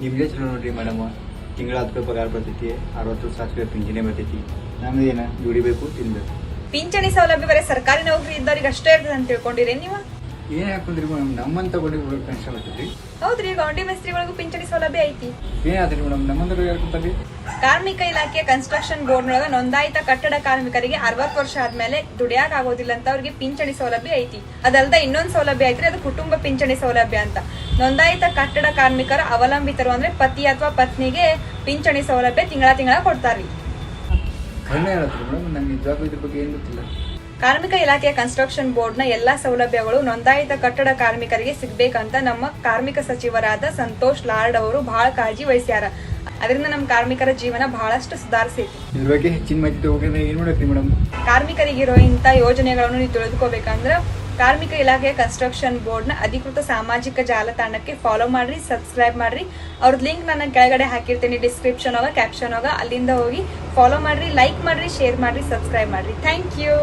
ನಿಮ್ದೇ ಚಲೋ ನೋಡ್ರಿ ಮೇಡಮ್ ತಿಂಗಳ ಹತ್ತು ರೂಪಾಯಿ ಪಗಾರ ಬರ್ತೈತಿ, ಅರವತ್ತು ಸಾವಿರ ಪಿಂಚಣಿ ಬರ್ತೈತಿ. ನಮ್ದೇನ, ದುಡಿಬೇಕು, ತಿನ್ಬೇಕು. ಪಿಂಚಣಿ ಸೌಲಭ್ಯ ಬರೀ ಸರ್ಕಾರಿ ನೌಕರಿ ಇದ್ದವ್ರಿಗೆ ಅಷ್ಟೇ ಇರ್ತದೆ ಅಂತ ತಿಳ್ಕೊಂಡಿರೇನು ನೀವು? ಏನ್ ಹಾಕೊಂಡ್ರಿ ಮೇಡಮ್ ನಮ್ಮಂತ ಪೆನ್ಷನ್ ಬರ್ತೈತಿ ಹೌದ್ರಿ ಗೌಂಡಿ ಮಿಸ್ತ್ರಿಗಳಿಗೂ ಪಿಂಚಣಿ ಸೌಲಭ್ಯ ಐತಿ. ಏನಾದ್ರಿ ಮೇಡಮ್ ನಮ್ಮಂದ್ರ ಕಾರ್ಮಿಕ ಇಲಾಖೆ ಕನ್ಸ್ಟ್ರಕ್ಷನ್ ಬೋರ್ಡ್ ನೊಳಗ ನೋಂದಾಯಿತ ಕಟ್ಟಡ ಕಾರ್ಮಿಕರಿಗೆ ಅರವತ್ತು ವರ್ಷ ಆದ್ಮೇಲೆ ದುಡಿಯಾಕ ಆಗೋದಿಲ್ಲ ಅಂತ ಅವ್ರಿಗೆ ಪಿಂಚಣಿ ಸೌಲಭ್ಯ ಐತಿ. ಅದಲ್ದ ಇನ್ನೊಂದ್ ಸೌಲಭ್ಯ ಐತ್ರಿ ಅದು ಕುಟುಂಬ ಪಿಂಚಣಿ ಸೌಲಭ್ಯ ಅಂತ. ನೋಂದಾಯಿತ ಕಟ್ಟಡ ಕಾರ್ಮಿಕರ ಅವಲಂಬಿತರು ಅಂದ್ರೆ ಪತಿ ಅಥವಾ ಪತ್ನಿಗೆ ಪಿಂಚಣಿ ಸೌಲಭ್ಯ ತಿಂಗಳ ತಿಂಗಳ ಕೊಡ್ತಾರ್ರಿ. ಕಣ್ಣೆ ಹೇಳತ್ರಿ ಮೇಡಮ್ ನಂಗೆ ಜಾಬ್ ಇದ್ರ ಬಗ್ಗೆ ಏನು ಗೊತ್ತಿಲ್ಲ. ಕಾರ್ಮಿಕ ಇಲಾಖೆಯ ಕನ್ಸ್ಟ್ರಕ್ಷನ್ ಬೋರ್ಡ್ನ ಎಲ್ಲಾ ಸೌಲಭ್ಯಗಳು ನೋಂದಾಯಿತ ಕಟ್ಟಡ ಕಾರ್ಮಿಕರಿಗೆ ಸಿಗ್ಬೇಕಂತ ನಮ್ಮ ಕಾರ್ಮಿಕ ಸಚಿವರಾದ ಸಂತೋಷ್ ಲಾರ್ಡ್ ಅವರು ಬಹಳ ಕಾಳಜಿ ವಹಿಸ್ಯಾರ. ಅದರಿಂದ ನಮ್ಮ ಕಾರ್ಮಿಕರ ಜೀವನ ಬಹಳಷ್ಟು ಸುಧಾರಿಸೈತಿ. ಇದ್ರ ಬಗ್ಗೆ ಹೆಚ್ಚಿನ ಮಾಹಿತಿ ಏನು ಮೇಡಮ್? ಕಾರ್ಮಿಕರಿಗಿರೋ ಇಂಥ ಯೋಜನೆಗಳನ್ನು ನೀವು ತಿಳಿದುಕೋಬೇಕಂದ್ರ ಕಾರ್ಮಿಕ ಇಲಾಖೆಯ ಕನ್ಸ್ಟ್ರಕ್ಷನ್ ಬೋರ್ಡ್ನ ಅಧಿಕೃತ ಸಾಮಾಜಿಕ ಜಾಲತಾಣಕ್ಕೆ ಫಾಲೋ ಮಾಡ್ರಿ ಸಬ್ಸ್ಕ್ರೈಬ್ ಮಾಡ್ರಿ. ಅವ್ರದ್ದು ಲಿಂಕ್ ನಾನು ಕೆಳಗಡೆ ಹಾಕಿರ್ತೀನಿ ಡಿಸ್ಕ್ರಿಪ್ಷನ್ ಆಗ ಕ್ಯಾಪ್ಷನ್ ಆಗ ಅಲ್ಲಿಂದ ಹೋಗಿ ಫಾಲೋ ಮಾಡ್ರಿ ಲೈಕ್ ಮಾಡ್ರಿ ಶೇರ್ ಮಾಡ್ರಿ ಸಬ್ಸ್ಕ್ರೈಬ್ ಮಾಡ್ರಿ. Thank you